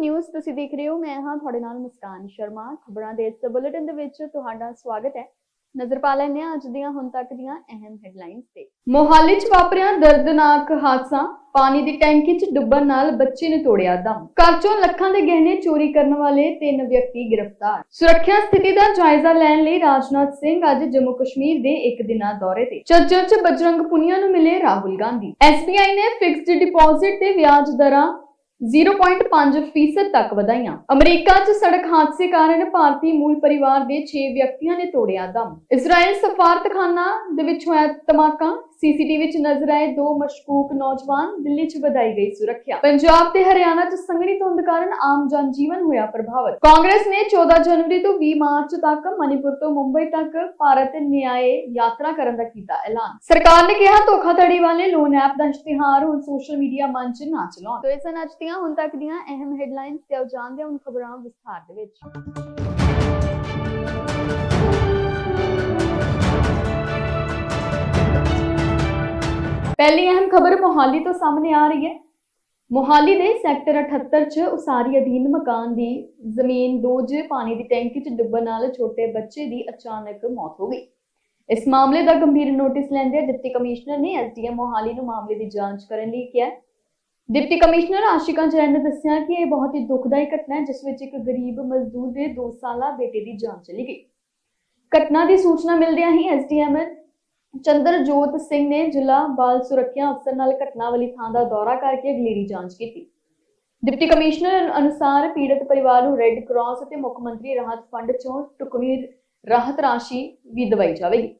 News ਤੁਸੀਂ ਦੇਖ ਰਹੇ ਹੋ, ਮੈਂ ਹਾਂ ਤੁਹਾਡੇ ਨਾਲ ਮੁਸਕਾਨ ਸ਼ਰਮਾ। ਖਬਰਾਂ ਦੇ ਇਸ ਬੁਲੇਟਿਨ ਦੇ ਵਿੱਚ ਤੁਹਾਡਾ ਸਵਾਗਤ ਹੈ। ਨਜ਼ਰ ਪਾ ਲੈਂਦੇ ਹਾਂ ਅੱਜ ਦੀਆਂ, ਹੁਣ ਤੱਕ ਦੀਆਂ ਅਹਿਮ ਹੈਡਲਾਈਨਸ ਤੇ। ਮੋਹਾਲੀ 'ਚ ਵਾਪਰਿਆ ਦਰਦਨਾਕ ਹਾਦਸਾ। ਪਾਣੀ ਦੀ ਟੈਂਕੀ 'ਚ ਡੁੱਬਣ ਨਾਲ ਬੱਚੇ ਨੇ ਤੋੜਿਆ ਦਮ। ਘਰ 'ਚੋਂ ਲੱਖਾਂ ਦੇ ਗਹਿਣੇ ਚੋਰੀ ਕਰਨ ਵਾਲੇ ਤਿੰਨ ਵਿਅਕਤੀ ਗ੍ਰਿਫਤਾਰ। ਸੁਰੱਖਿਆ ਸਥਿਤੀ ਦਾ ਜਾਇਜ਼ਾ ਲੈਣ ਲਈ ਰਾਜਨਾਥ ਸਿੰਘ ਅੱਜ ਜੰਮੂ ਕਸ਼ਮੀਰ ਦੇ ਇੱਕ ਦਿਨਾਂ ਦੌਰੇ ਤੇ। ਚੱਜਰ 'ਚ ਬਜਰੰਗ ਪੁਨੀਆ ਨੂੰ ਮਿਲੇ ਰਾਹੁਲ ਗਾਂਧੀ। SBI ਨੇ ਫਿਕਸਡ ਡਿਪੋਜ਼ਿਟ ਤੇ ਵਿਆਜ ਦਰਾਂ 0.5% ਫੀਸਦ ਤੱਕ ਵਧਾਈਆਂ। ਅਮਰੀਕਾ 'ਚ ਸੜਕ ਹਾਦਸੇ ਕਾਰਨ ਭਾਰਤੀ ਮੂਲ ਪਰਿਵਾਰ ਦੇ 6 ਵਿਅਕਤੀਆਂ ਨੇ ਤੋੜਿਆ ਦਮ। ਇਜ਼ਰਾਈਲ ਸਫਾਰਤਖਾਨਾ ਦੇ ਵਿੱਚ ਹੋਇਆ ਧਮਾਕਾ। ਸੀਸੀਟੀਵੀ 'ਚ ਨਜ਼ਰ ਆਏ ਦੋ ਮਸ਼ਕੂਕ ਨੌਜਵਾਨ ਦਿੱਲੀ 'ਚ ਵਧਾਈ ਗਈ ਸੁਰੱਖਿਆ। ਪੰਜਾਬ ਤੇ ਹਰਿਆਣਾ 'ਚ ਸੰਘਣੀ ਧੁੰਦ ਕਾਰਨ ਆਮ ਜਨਜੀਵਨ ਹੋਇਆ ਪ੍ਰਭਾਵਿਤ। ਕਾਂਗਰਸ ਨੇ 14 ਜਨਵਰੀ ਤੋਂ 20 ਮਾਰਚ ਤੱਕ ਮਨੀਪੁਰ ਤੋਂ ਮੁੰਬਈ ਤੱਕ ਭਾਰਤ ਨਿਆਏ ਯਾਤਰਾ ਕਰਨ ਦਾ ਕੀਤਾ ਐਲਾਨ। ਸਰਕਾਰ ਨੇ ਕਿਹਾ, ਧੋਖਾਧੜੀ ਵਾਲੇ ਲੋਨ ਐਪ ਦਾ ਇਸ਼ਤਿਹਾਰ ਹੁਣ ਸੋਸ਼ਲ ਮੀਡੀਆ ਮੰਚ ਨਾ ਚਲਾਉਣ। ਤੋਂ ਇਸ ਅੱਜ ਦੀਆਂ ਹੁਣ ਤੱਕ ਦੀਆਂ ਅਹਿਮ ਹੈਡਲਾਈਨਸ ਤੇ ਆਓ ਜਾਣਦੇ ਹਾਂ ਹੁਣ ਖਬਰਾਂ ਵਿਸਥਾਰ ਦੇ ਵਿੱਚ। ਪਹਿਲੀ ਅਹਿਮ ਖਬਰ ਮੋਹਾਲੀ ਤੋਂ ਸਾਹਮਣੇ ਆ ਰਹੀ ਹੈ। ਮੋਹਾਲੀ ਦੇ ਸੈਕਟਰ 78 ਚ ਉਸਾਰੀ ਅਧੀਨ ਮਕਾਨ ਦੀ ਜ਼ਮੀਨ ਦੋਜ ਪਾਣੀ ਦੀ ਟੈਂਕੀ ਚ ਡੁੱਬਣ ਨਾਲ ਛੋਟੇ ਬੱਚੇ ਦੀ ਅਚਾਨਕ ਮੌਤ ਹੋ ਗਈ। ਇਸ ਮਾਮਲੇ ਦਾ ਗੰਭੀਰ ਨੋਟਿਸ ਲੈਂਦੇ ਡਿਪਟੀ ਕਮਿਸ਼ਨਰ ਨੇ ਐਸਡੀਐਮ ਮੋਹਾਲੀ ਨੂੰ ਮਾਮਲੇ ਦੀ ਜਾਂਚ ਕਰਨ ਲਈ ਕਿਹਾ ਡਿਪਟੀ ਕਮਿਸ਼ਨਰ ਆਸ਼ਿਕਾ ਜੈਨ ਨੇ ਦੱਸਿਆ ਕਿ ਇਹ ਬਹੁਤ ਹੀ ਦੁਖਦਾਈ ਘਟਨਾ ਹੈ, ਜਿਸ ਵਿੱਚ ਇੱਕ ਗਰੀਬ ਮਜ਼ਦੂਰ ਦੇ 2 ਸਾਲਾ ਬੇਟੇ ਦੀ ਜਾਨ ਚਲੀ ਗਈ। ਘਟਨਾ ਦੀ ਸੂਚਨਾ ਮਿਲਦਿਆਂ ਹੀ ਐਸਡੀਐਮ ਚੰਦਰਜੋਤ ਸਿੰਘ ਨੇ ਜ਼ਿਲ੍ਹਾ ਬਾਲ ਸੁਰੱਖਿਆ ਅਫਸਰ ਨਾਲ ਘਟਨਾ ਵਾਲੀ ਥਾਂ ਦਾ ਦੌਰਾ ਕਰਕੇ ਅਗਲੇਰੀ ਜਾਂਚ ਕੀਤੀ। ਡਿਪਟੀ ਕਮਿਸ਼ਨਰ ਅਨੁਸਾਰ ਪੀੜਤ ਪਰਿਵਾਰ ਨੂੰ ਰੈੱਡ ਕਰਾਸ ਅਤੇ ਮੁੱਖ ਮੰਤਰੀ ਰਾਹਤ ਫੰਡ ਚੋਂ ਟੁਕਵੀ ਰਾਹਤ ਰਾਸ਼ੀ ਵੀ ਦਵਾਈ ਜਾਵੇਗੀ।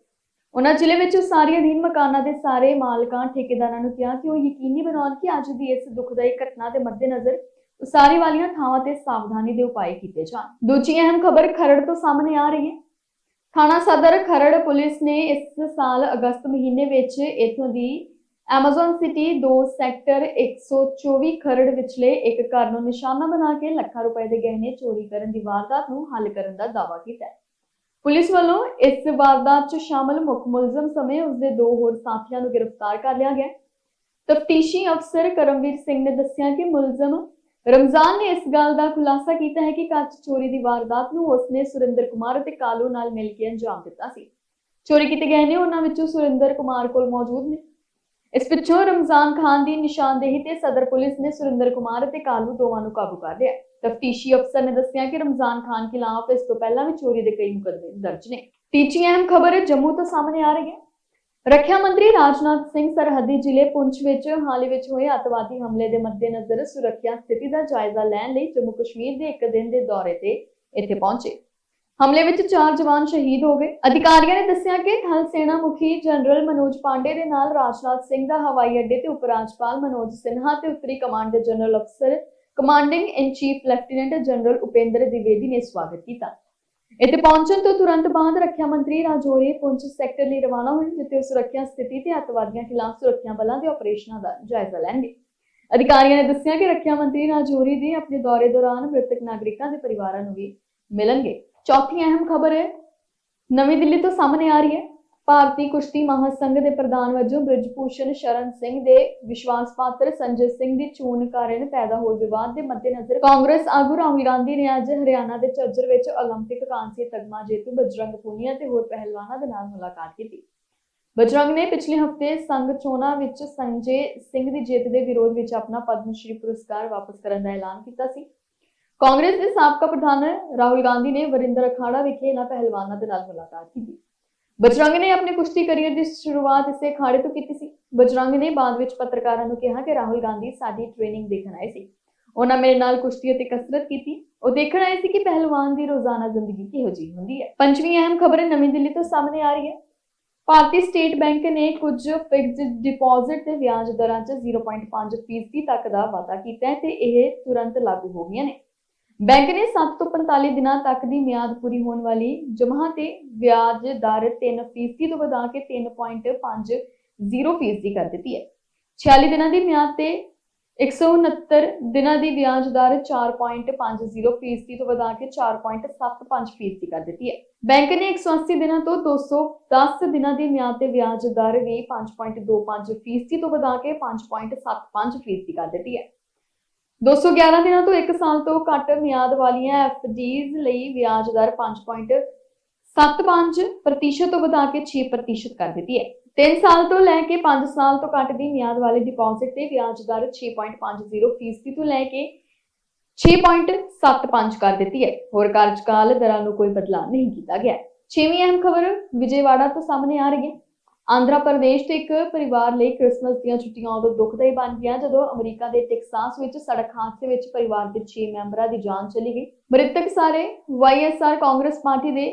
ਉਹਨਾਂ ਜ਼ਿਲ੍ਹੇ ਵਿੱਚ ਉਸਾਰੀ ਅਧੀਨ ਮਕਾਨਾਂ ਦੇ ਸਾਰੇ ਮਾਲਕਾਂ, ਠੇਕੇਦਾਰਾਂ ਨੂੰ ਕਿਹਾ ਕਿ ਉਹ ਯਕੀਨੀ ਬਣਾਉਣ ਕਿ ਅੱਜ ਦੀ ਇਸ ਦੁਖਦਾਈ ਘਟਨਾ ਦੇ ਮੱਦੇਨਜ਼ਰ ਉਸਾਰੀ ਵਾਲੀਆਂ ਥਾਵਾਂ ਤੇ ਸਾਵਧਾਨੀ ਦੇ ਉਪਾਅ ਕੀਤੇ ਜਾਣ। ਦੂਜੀ ਅਹਿਮ ਖਬਰ ਖਰੜ ਤੋਂ ਸਾਹਮਣੇ ਆ ਰਹੀ ਹੈ। ਥਾਣਾ ਸਦਰ ਖਰੜ ਪੁਲਿਸ ਨੇ ਇਸ ਸਾਲ ਅਗਸਤ ਮਹੀਨੇ ਵਿੱਚ ਇਥੋਂ ਦੀ ਐਮਾਜ਼ਨ ਸਿਟੀ 2 ਸੈਕਟਰ 124 ਖਰੜ ਵਿਚਲੇ ਇੱਕ ਘਰ ਨੂੰ ਨਿਸ਼ਾਨਾ ਬਣਾ ਕੇ ਲੱਖਾਂ ਰੁਪਏ ਦੇ ਗਹਿਣੇ ਚੋਰੀ ਕਰਨ ਦੀ ਵਾਰਦਾਤ ਨੂੰ ਹੱਲ ਕਰਨ ਦਾ ਦਾਅਵਾ ਕੀਤਾ ਹੈ। ਪੁਲਿਸ ਵੱਲੋਂ ਇਸ ਵਾਰਦਾਤ 'ਚ ਸ਼ਾਮਲ ਮੁੱਖ ਮੁਲਜ਼ਮ ਸਮੇਤ ਉਸਦੇ ਦੋ ਹੋਰ ਸਾਥੀਆਂ ਨੂੰ ਗ੍ਰਿਫਤਾਰ ਕਰ ਲਿਆ ਗਿਆ ਤਫਤੀਸ਼ੀ ਅਫਸਰ ਕਰਮਵੀਰ ਸਿੰਘ ਨੇ ਦੱਸਿਆ ਕਿ ਮੁਲਜ਼ਮ ਰਮਜ਼ਾਨ ਨੇ ਇਸ ਗੱਲ ਦਾ ਖੁਲਾਸਾ ਕੀਤਾ ਹੈ ਕਿ ਕੱਚ ਚੋਰੀ ਦੀ ਵਾਰਦਾਤ ਨੂੰ ਉਸਨੇ ਸੁਰਿੰਦਰ ਕੁਮਾਰ ਅਤੇ ਕਾਲੂ ਨਾਲ ਮਿਲ ਕੇ ਅੰਜਾਮ ਦਿੱਤਾ ਸੀ। ਚੋਰੀ ਕੀਤੇ ਗਏ ਨੇ, ਉਹਨਾਂ ਵਿੱਚੋਂ ਸੁਰਿੰਦਰ ਕੁਮਾਰ ਕੋਲ ਮੌਜੂਦ ਨੇ। ਇਸ ਪਿੱਛੋਂ ਰਮਜ਼ਾਨ ਖਾਨ ਦੀ ਨਿਸ਼ਾਨਦੇਹੀ ਤੇ ਸਦਰ ਪੁਲਿਸ ਨੇ ਸੁਰਿੰਦਰ ਕੁਮਾਰ ਅਤੇ ਕਾਲੂ ਦੋਵਾਂ ਨੂੰ ਕਾਬੂ ਕਰ ਲਿਆ। ਤਫਤੀਸ਼ੀ ਅਫਸਰ ਨੇ ਦੱਸਿਆ ਕਿ ਰਮਜ਼ਾਨ ਖਾਨ ਖਿਲਾਫ ਇਸ ਤੋਂ ਪਹਿਲਾਂ ਵੀ ਚੋਰੀ ਦੇ ਕਈ ਮੁਕੱਦਮੇ ਦਰਜ ਨੇ। ਤੀਜੀ ਅਹਿਮ ਖਬਰ ਜੰਮੂ ਤੋਂ ਸਾਹਮਣੇ ਆ ਰਹੀ ਹੈ। ਰੱਖਿਆ ਮੰਤਰੀ ਰਾਜਨਾਥ ਸਿੰਘ ਸਰਹੱਦੀ ਜ਼ਿਲ੍ਹੇ ਪੁੰਛ ਵਿੱਚ ਹਾਲ ਵਿੱਚ ਹੋਏ ਅੱਤਵਾਦੀ ਹਮਲੇ ਦੇ ਮੱਦੇਨਜ਼ਰ ਸੁਰੱਖਿਆ ਸਥਿਤੀ ਦਾ ਜਾਇਜ਼ਾ ਲੈਣ ਲਈ ਜੰਮੂ ਕਸ਼ਮੀਰ ਦੇ ਇੱਕ ਦਿਨ ਦੇ ਦੌਰੇ ਤੇ ਇੱਥੇ ਪਹੁੰਚੇ। ਹਮਲੇ ਵਿੱਚ ਚਾਰ ਜਵਾਨ ਸ਼ਹੀਦ ਹੋ ਗਏ। ਅਧਿਕਾਰੀਆਂ ਨੇ ਦੱਸਿਆ ਕਿ ਥਲ ਸੈਨਾ ਮੁਖੀ ਜਨਰਲ ਮਨੋਜ ਪਾਂਡੇ ਦੇ ਨਾਲ ਰਾਜਨਾਥ ਸਿੰਘ ਦਾ ਹਵਾਈ ਅੱਡੇ ਤੇ ਉਪ ਰਾਜਪਾਲ ਮਨੋਜ ਸਿਨਹਾ ਤੇ ਉੱਤਰੀ ਕਮਾਂਡ ਦੇ ਜਨਰਲ ਅਫਸਰ commanding in chief lieutenant general Upendra Dwivedi ਨੇ ਸਵਾਗਤ ਕੀਤਾ। ਇੱਥੇ ਪਹੁੰਚਣ ਤੋਂ ਤੁਰੰਤ ਬਾਅਦ ਰੱਖਿਆ ਮੰਤਰੀ ਰਾਜੌਰੀ ਪੁੰਛ ਸੈਕਟਰ ਲਈ ਰਵਾਨਾ ਹੋਏ, ਜਿੱਥੇ ਉਹ ਸੁਰੱਖਿਆ ਸਥਿਤੀ ਤੇ ਅੱਤਵਾਦੀਆਂ ਖਿਲਾਫ ਸੁਰੱਖਿਆ ਬਲਾਂ ਦੇ ਆਪਰੇਸ਼ਨਾਂ ਦਾ ਜਾਇਜ਼ਾ ਲੈਣਗੇ। ਅਧਿਕਾਰੀਆਂ ਨੇ ਦੱਸਿਆ ਕਿ ਰੱਖਿਆ ਮੰਤਰੀ ਰਾਜੌਰੀ ਦੇ ਆਪਣੇ ਦੌਰੇ ਦੌਰਾਨ ਮ੍ਰਿਤਕ ਨਾਗਰਿਕਾਂ ਦੇ ਪਰਿਵਾਰਾਂ ਨੂੰ ਵੀ ਮਿਲਣਗੇ। ਚੌਥੀ ਅਹਿਮ ਖਬਰ ਹੈ, ਨਵੀਂ ਦਿੱਲੀ ਤੋਂ ਸਾਹਮਣੇ ਆ ਰਹੀ ਹੈ। ਭਾਰਤੀ ਕੁਸ਼ਤੀ ਮਹਾਸੰਘ ਦੇ ਪ੍ਰਧਾਨ ਵਜੋਂ ਬ੍ਰਿਜਭੂਸ਼ਣ ਸ਼ਰਨ ਸਿੰਘ ਦੇ ਵਿਸ਼ਵਾਸ ਪਾਤਰ ਸੰਜੇ ਸਿੰਘ ਦੀ ਚੋਣ ਕਾਰਨ ਪੈਦਾ ਹੋਏ ਵਿਵਾਦ ਦੇ ਮੱਦੇਨਜ਼ਰ ਕਾਂਗਰਸ ਆਗੂ ਰਾਹੁਲ ਗਾਂਧੀ ਨੇ ਅੱਜ ਹਰਿਆਣਾ ਦੇ ਝੱਜਰ ਵਿੱਚ 올림픽 ਕਾਂਸੀ ਤਗਮਾ ਜੇਤੂ ਬਜਰੰਗ ਪੁਨੀਆ ਤੇ ਹੋਰ ਪਹਿਲਵਾਨਾਂ ਦੇ ਨਾਲ ਮੁਲਾਕਾਤ ਕੀਤੀ ਬਜਰੰਗ ਨੇ ਪਿਛਲੇ ਹਫਤੇ ਸੰਘ ਚੋਣਾਂ ਵਿੱਚ ਸੰਜੇ ਸਿੰਘ ਦੀ ਜਿੱਤ ਦੇ ਵਿਰੋਧ ਵਿੱਚ ਆਪਣਾ ਪਦਮ ਸ਼੍ਰੀ ਪੁਰਸਕਾਰ ਵਾਪਸ ਕਰਨ ਦਾ ਐਲਾਨ ਕੀਤਾ ਸੀ ਕਾਂਗਰਸ ਦੇ ਸਾਬਕਾ ਪ੍ਰਧਾਨ ਰਾਹੁਲ ਗਾਂਧੀ ਨੇ ਵਰਿੰਦਰ ਅਖਾੜਾ ਵਿਖੇ ਇਹਨਾਂ ਪਹਿਲਵਾਨਾਂ ਦੇ ਨਾਲ ਮੁਲਾਕਾਤ ਕੀਤੀ ਬਜਰੰਗ ਨੇ ਆਪਣੇ ਕੁਸ਼ਤੀ ਕਰੀਅਰ ਦੀ ਸ਼ੁਰੂਆਤ ਇਸੇ ਅਖਾੜੇ ਤੋਂ ਕੀਤੀ ਸੀ। ਬਜਰੰਗ ਨੇ ਬਾਅਦ ਵਿੱਚ ਪੱਤਰਕਾਰਾਂ ਨੂੰ ਕਿਹਾ ਕਿ ਰਾਹੁਲ ਗਾਂਧੀ ਸਾਡੀ ਟ੍ਰੇਨਿੰਗ ਦੇਖਣ ਆਏ ਸੀ। ਉਹਨਾਂ ਮੇਰੇ ਨਾਲ ਕੁਸ਼ਤੀ ਅਤੇ ਕਸਰਤ ਕੀਤੀ। ਉਹ ਦੇਖਣ ਆਏ ਸੀ ਕਿ ਪਹਿਲਵਾਨ ਦੀ ਰੋਜ਼ਾਨਾ ਜ਼ਿੰਦਗੀ ਕਿਹੋ ਜਿਹੀ ਹੁੰਦੀ ਹੈ। ਪੰਜਵੀਂ ਅਹਿਮ ਖਬਰ ਨਵੀਂ ਦਿੱਲੀ ਤੋਂ ਸਾਹਮਣੇ ਆ ਰਹੀ ਹੈ। ਭਾਰਤੀ ਸਟੇਟ ਬੈਂਕ ਨੇ ਕੁਝ ਫਿਕਸਡ ਡਿਪੋਜ਼ਿਟ ਤੇ ਵਿਆਜ ਦਰਾਂ 'ਚ 0.5% ਫੀਸਦੀ ਤੱਕ ਦਾ ਵਾਧਾ ਕੀਤਾ ਹੈ ਤੇ ਇਹ ਤੁਰੰਤ ਲਾਗੂ ਹੋ ਗਈਆਂ ਨੇ। ਬੈਂਕ ਨੇ 7 ਤੋਂ 45 ਦਿਨਾਂ ਤੱਕ ਦੀ ਮਿਆਦ ਪੂਰੀ ਹੋਣ ਵਾਲੀ ਜਮ੍ਹਾਂ ਤੇ ਵਿਆਜ ਦਰ 3% ਤੋਂ ਵਧਾ ਕੇ 3.50% ਫੀਸਦੀ ਕਰ ਦਿੱਤੀ ਹੈ। 46 ਦਿਨਾਂ ਦੀ ਮਿਆਦ ਤੇ 169 ਦਿਨਾਂ ਦੀ ਵਿਆਜ ਦਰ 4.50% ਫੀਸਦੀ ਤੋਂ ਵਧਾ ਕੇ 4.75% ਫੀਸਦੀ ਕਰ ਦਿੱਤੀ ਹੈ। ਬੈਂਕ ਨੇ 180 ਦਿਨਾਂ ਤੋਂ 210 ਦਿਨਾਂ ਦੀ ਮਿਆਦ ਤੇ ਵਿਆਜ ਦਰ ਵੀ 5.25% ਫੀਸਦੀ ਤੋਂ ਵਧਾ ਕੇ 5.75% ਫੀਸਦੀ ਕਰ ਦਿੱਤੀ ਹੈ। 211 ਦਿਨਾਂ ਤੋਂ 1 ਸਾਲ ਤੋਂ ਘੱਟ ਮਿਆਦ ਵਾਲੀਆਂ ਐਫਡੀਜ਼ ਲਈ ਵਿਆਜ ਦਰ 5.75% ਪ੍ਰਤੀਸ਼ਤ ਤੋਂ ਵਧਾ ਕੇ 6% ਕਰ ਦਿੱਤੀ ਹੈ। 3 ਸਾਲ ਤੋਂ ਲੈ ਕੇ 5 ਸਾਲ ਤੋਂ ਘੱਟ ਦੀ ਮਿਆਦ ਵਾਲੇ ਡਿਪੋਜ਼ਿਟ ਤੇ ਵਿਆਜ ਦਰ 6.50% ਫੀਸਦੀ ਤੋਂ ਲੈ ਕੇ 6.75 ਕਰ ਦਿੱਤੀ ਹੈ। ਹੋਰ ਕਾਰਜਕਾਲ ਦਰਾਂ ਨੂੰ ਕੋਈ ਬਦਲਾਅ ਨਹੀਂ ਕੀਤਾ ਗਿਆ। ਹੈ। ਛੇਵੀਂ ਅਹਿਮ ਖਬਰ ਵਿਜੇਵਾੜਾ ਤੋਂ ਸਾਹਮਣੇ ਆ ਰਹੀ ਹੈ। ਆਂਧਰਾ ਪ੍ਰਦੇਸ਼ ਤੇ ਇੱਕ ਪਰਿਵਾਰ ਲਈ ਕ੍ਰਿਸਮਸ ਦੀਆਂ ਛੁੱਟੀਆਂ ਉਦੋਂ ਦੁਖਦਾਈ ਬਣ ਗਈਆਂ, ਜਦੋਂ ਅਮਰੀਕਾ ਦੇ ਟੈਕਸਾਸ ਵਿੱਚ ਸੜਕ ਹਾਦਸੇ ਵਿੱਚ ਪਰਿਵਾਰ ਦੇ 6 ਮੈਂਬਰਾਂ ਦੀ ਜਾਨ ਚਲੀ ਗਈ। ਮ੍ਰਿਤਕ ਸਾਰੇ ਵਾਈਐਸਆਰ ਕਾਂਗਰਸ ਪਾਰਟੀ ਦੇ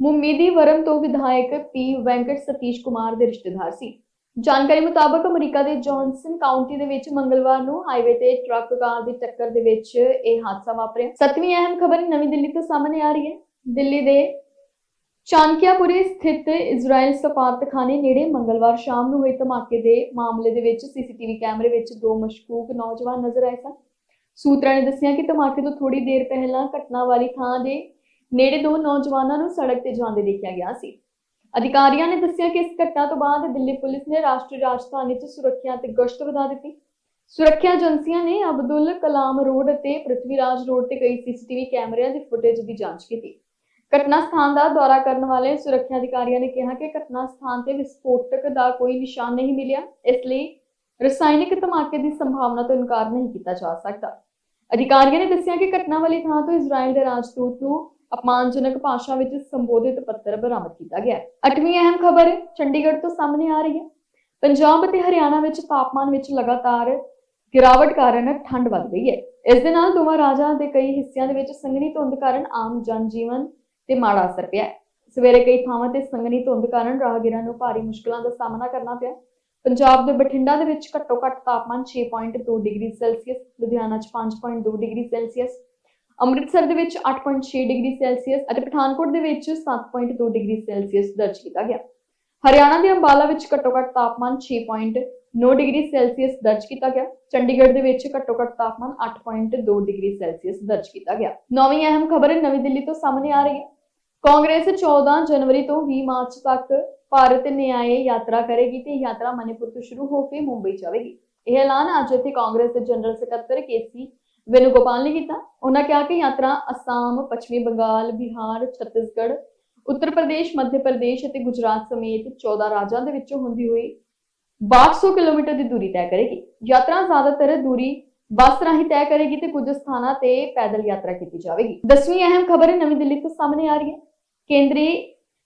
ਮੁਮੀਦੀ ਵਰਮ ਤੋਂ ਵਿਧਾਇਕ ਪੀ ਵੈਂਕਟ ਸਤੀਸ਼ ਕੁਮਾਰ ਦੇ ਰਿਸ਼ਤੇਦਾਰ ਸੀ। ਜਾਣਕਾਰੀ ਮੁਤਾਬਕ ਅਮਰੀਕਾ ਦੇ ਜੌਨਸਨ ਕਾਉਂਟੀ ਦੇ ਵਿੱਚ ਮੰਗਲਵਾਰ ਨੂੰ ਹਾਈਵੇ ਤੇ ਟਰੱਕ ਕਾਰ ਦੀ ਟੱਕਰ ਦੇ ਵਿੱਚ ਇਹ ਹਾਦਸਾ ਵਾਪਰਿਆ। ਸੱਤਵੀਂ ਅਹਿਮ ਖਬਰ ਨਵੀਂ ਦਿੱਲੀ ਤੋਂ ਸਾਹਮਣੇ ਆ ਰਹੀ ਹੈ। ਦਿੱਲੀ ਦੇ ਚਾਨਕਿਆਪੁਰੇ ਸਥਿਤ ਇਜ਼ਰਾਈਲ ਸਫਾਰਤਖਾਨੇ ਨੇੜੇ ਮੰਗਲਵਾਰ ਸ਼ਾਮ ਨੂੰ ਹੋਏ ਧਮਾਕੇ ਦੇ ਮਾਮਲੇ ਦੇ ਵਿੱਚ ਸੀਸੀਟੀਵੀ ਕੈਮਰੇ ਵਿੱਚ ਦੋ ਮਸ਼ਕੂਕ ਨੌਜਵਾਨ ਨਜ਼ਰ ਆਏ ਸਨ। ਸੂਤਰਾਂ ਨੇ ਦੱਸਿਆ ਕਿ ਧਮਾਕੇ ਤੋਂ ਥੋੜੀ ਦੇਰ ਪਹਿਲਾਂ ਘਟਨਾ ਵਾਲੀ ਥਾਂ ਦੇ ਨੇੜੇ ਦੋ ਨੌਜਵਾਨਾਂ ਨੂੰ ਸੜਕ ਤੇ ਜਾਂਦੇ ਦੇਖਿਆ ਗਿਆ ਸੀ। ਅਧਿਕਾਰੀਆਂ ਨੇ ਦੱਸਿਆ ਕਿ ਇਸ ਘਟਨਾ ਤੋਂ ਬਾਅਦ ਦਿੱਲੀ ਪੁਲਿਸ ਨੇ ਰਾਸ਼ਟਰੀ ਰਾਜਧਾਨੀ 'ਚ ਸੁਰੱਖਿਆ ਤੇ ਗਸ਼ਤ ਵਧਾ ਦਿੱਤੀ। ਸੁਰੱਖਿਆ ਏਜੰਸੀਆਂ ਨੇ ਅਬਦੁਲ ਕਲਾਮ ਰੋਡ ਅਤੇ ਪ੍ਰਿਥਵੀ ਰਾਜ ਰੋਡ ਤੇ ਕਈ ਸੀਸੀਟੀਵੀ ਕੈਮਰਿਆਂ ਦੀ ਫੁਟੇਜ ਦੀ ਜਾਂਚ ਕੀਤੀ। ਘਟਨਾ ਸਥਾਨ ਦਾ ਦੌਰਾ ਕਰਨ ਵਾਲੇ ਸੁਰੱਖਿਆ ਅਧਿਕਾਰੀਆਂ ਨੇ ਕਿਹਾ ਕਿ ਘਟਨਾ ਸਥਾਨ ਤੇ ਵਿਸਫੋਟਕ ਦਾ ਕੋਈ ਨਿਸ਼ਾਨ ਨਹੀਂ ਮਿਲਿਆ, ਇਸ ਲਈ ਰਸਾਇਣਿਕ ਧਮਾਕੇ ਦੀ ਸੰਭਾਵਨਾ ਤੋਂ ਇਨਕਾਰ ਨਹੀਂ ਕੀਤਾ ਜਾ ਸਕਦਾ। ਅਧਿਕਾਰੀਆਂ ਨੇ ਦੱਸਿਆ ਕਿ ਘਟਨਾ ਵਾਲੀ ਥਾਂ ਤੋਂ ਇਜ਼ਰਾਈਲ ਦੇ ਰਾਜਦੂਤ ਨੂੰ ਅਪਮਾਨਜਨਕ ਭਾਸ਼ਾ ਵਿੱਚ ਸੰਬੋਧਿਤ ਪੱਤਰ ਬਰਾਮਦ ਕੀਤਾ ਗਿਆ ਹੈ। ਅੱਠਵੀਂ ਅਹਿਮ ਖਬਰ ਚੰਡੀਗੜ੍ਹ ਤੋਂ ਸਾਹਮਣੇ ਆ ਰਹੀ ਹੈ। ਪੰਜਾਬ ਅਤੇ ਹਰਿਆਣਾ ਵਿੱਚ ਤਾਪਮਾਨ ਵਿੱਚ ਲਗਾਤਾਰ ਗਿਰਾਵਟ ਕਾਰਨ ਠੰਡ ਵੱਧ ਗਈ ਹੈ। ਇਸ ਦੇ ਨਾਲ ਦੋਵਾਂ ਰਾਜਾਂ ਦੇ ਕਈ ਹਿੱਸਿਆਂ ਦੇ ਵਿੱਚ ਸੰਘਣੀ ਧੁੰਦ ਕਾਰਨ ਆਮ ਜਨਜੀਵਨ ਤੇ ਮਾੜਾ ਅਸਰ ਪਿਆ ਸਵੇਰੇ ਕਈ ਥਾਵਾਂ ਤੇ ਸੰਘਣੀ ਧੁੰਦ ਕਾਰਨ ਰਾਹਗੀਰਾਂ ਨੂੰ ਭਾਰੀ ਮੁਸ਼ਕਲਾਂ ਦਾ ਸਾਹਮਣਾ ਕਰਨਾ ਪਿਆ ਪੰਜਾਬ ਦੇ ਬਠਿੰਡਾ ਦੇ ਵਿੱਚ ਘੱਟੋ ਘੱਟ ਤਾਪਮਾਨ 6.2 ਡਿਗਰੀ ਸੈਲਸੀਅਸ, ਲੁਧਿਆਣਾ 'ਚ 5.2 ਡਿਗਰੀ ਸੈਲਸੀਅਸ, ਅੰਮ੍ਰਿਤਸਰ ਦੇ ਵਿੱਚ 8.6 ਡਿਗਰੀ ਸੈਲਸੀਅਸ ਅਤੇ ਪਠਾਨਕੋਟ ਦੇ ਵਿੱਚ 7.2 ਡਿਗਰੀ ਸੈਲਸੀਅਸ ਦਰਜ ਕੀਤਾ ਗਿਆ। ਹਰਿਆਣਾ ਦੇ ਅੰਬਾਲਾ ਵਿੱਚ ਘੱਟੋ ਘੱਟ ਤਾਪਮਾਨ 6.9 ਡਿਗਰੀ ਸੈਲਸੀਅਸ ਦਰਜ ਕੀਤਾ ਗਿਆ। ਚੰਡੀਗੜ੍ਹ ਦੇ ਵਿੱਚ ਘੱਟੋ ਘੱਟ ਤਾਪਮਾਨ 8.2 ਡਿਗਰੀ ਸੈਲਸੀਅਸ ਦਰਜ ਕੀਤਾ ਗਿਆ। ਨੌਵੀਂ ਅਹਿਮ ਖਬਰ ਨਵੀਂ ਦਿੱਲੀ ਤੋਂ ਸਾਹਮਣੇ ਆ ਰਹੀ ਹੈ। ਕਾਂਗਰਸ 14 ਜਨਵਰੀ ਤੋਂ 20 ਮਾਰਚ ਤੱਕ ਭਾਰਤ ਨਿਆਏ ਯਾਤਰਾ ਕਰੇਗੀ ਤੇ ਯਾਤਰਾ ਮਨੀਪੁਰ ਤੋਂ ਸ਼ੁਰੂ ਹੋ ਕੇ ਮੁੰਬਈ ਜਾਵੇਗੀ। ਇਹ ਐਲਾਨ ਅੱਜ ਇੱਥੇ ਕਾਂਗਰਸ ਦੇ ਜਨਰਲ ਸਕੱਤਰ ਕੇਸੀ ਵੇਣੂਗੋਪਾਲ ਨੇ ਕੀਤਾ। ਉਹਨਾਂ ਕਿਹਾ ਕਿ ਯਾਤਰਾ ਅਸਾਮ, ਪੱਛਮੀ ਬੰਗਾਲ, ਬਿਹਾਰ, ਛੱਤੀਸਗੜ੍ਹ, ਉੱਤਰ ਪ੍ਰਦੇਸ਼, ਮੱਧ ਪ੍ਰਦੇਸ਼ ਅਤੇ ਗੁਜਰਾਤ ਸਮੇਤ 14 ਰਾਜਾਂ ਦੇ ਵਿੱਚੋਂ ਹੁੰਦੀ ਹੋਈ 6200 ਕਿਲੋਮੀਟਰ ਦੀ ਦੂਰੀ ਤੈਅ ਕਰੇਗੀ। ਯਾਤਰਾ ਜ਼ਿਆਦਾਤਰ ਦੂਰੀ ਬੱਸ ਰਾਹੀਂ ਤੈਅ ਕਰੇਗੀ ਤੇ ਕੁਝ ਸਥਾਨਾਂ ਤੇ ਪੈਦਲ ਯਾਤਰਾ ਕੀਤੀ ਜਾਵੇਗੀ। ਦਸਵੀਂ ਅਹਿਮ ਖਬਰ ਨਵੀਂ ਦਿੱਲੀ ਤੋਂ ਸਾਹਮਣੇ ਆ ਰਹੀ ਹੈ। ਕੇਂਦਰੀ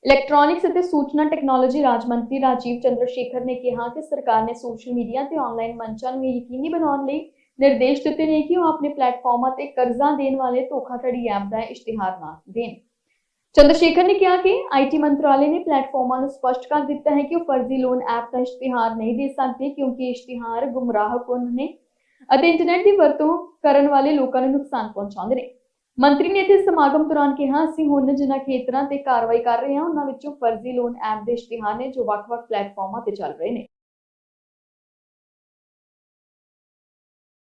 ਇਲੈਕਟ੍ਰੋਨਿਕਸ ਅਤੇ ਸੂਚਨਾ ਟੈਕਨੋਲੋਜੀ ਰਾਜ ਮੰਤਰੀ ਰਾਜੀਵ ਚੰਦਰ ਸ਼ੇਖਰ ਨੇ ਕਿਹਾ ਕਿ ਸਰਕਾਰ ਨੇ ਸੋਸ਼ਲ ਮੀਡੀਆ ਤੇ ਆਨਲਾਈਨ ਮੰਚਾਂ ਨੂੰ ਯਕੀਨੀ ਬਣਾਉਣ ਲਈ ਨਿਰਦੇਸ਼ ਦਿੱਤੇ ਨੇ ਕਿ ਉਹ ਆਪਣੇ ਪਲੇਟਫਾਰਮਾਂ ਤੇ ਕਰਜ਼ਾ ਦੇਣ ਵਾਲੇ ਧੋਖਾਧੜੀ ਐਪ ਦਾ ਇਸ਼ਤਿਹਾਰ ਨਾ ਦੇਣ। ਚੰਦਰ ਸ਼ੇਖਰ ਨੇ ਕਿਹਾ ਕਿ ਆਈਟੀ ਮੰਤਰਾਲੇ ਨੇ ਪਲੇਟਫਾਰਮਾਂ ਨੂੰ ਸਪਸ਼ਟ ਕਰ ਦਿੱਤਾ ਹੈ ਕਿ ਉਹ ਫਰਜ਼ੀ ਲੋਨ ਐਪ ਦਾ ਇਸ਼ਤਿਹਾਰ ਨਹੀਂ ਦੇ ਸਕਦੇ ਕਿਉਂਕਿ ਇਸ਼ਤਿਹਾਰ ਗੁੰਮਰਾਹਕੁਨ ਨੇ ਅਤੇ ਇੰਟਰਨੈਟ ਦੀ ਵਰਤੋਂ ਕਰਨ ਵਾਲੇ ਲੋਕਾਂ ਨੂੰ ਨੁਕਸਾਨ ਪਹੁੰਚਾਉਂਦੇ ਨੇ। ਮੰਤਰੀ ਨੇ ਇੱਥੇ ਸਮਾਗਮ ਦੌਰਾਨ ਕਿਹਾ, ਅਸੀਂ ਹੁਣ ਜਿਨ੍ਹਾਂ ਖੇਤਰਾਂ ਤੇ ਕਾਰਵਾਈ ਕਰ ਰਹੇ ਹਾਂ, ਉਹਨਾਂ ਵਿੱਚੋਂ ਫਰਜ਼ੀ ਲੋਨ ਐਪ ਦੇ ਇਸ਼ਤਿਹਾਰ ਨੇ ਜੋ ਵੱਖ-ਵੱਖ ਪਲੇਟਫਾਰਮਾਂ ਤੇ ਚੱਲ ਰਹੇ ਨੇ।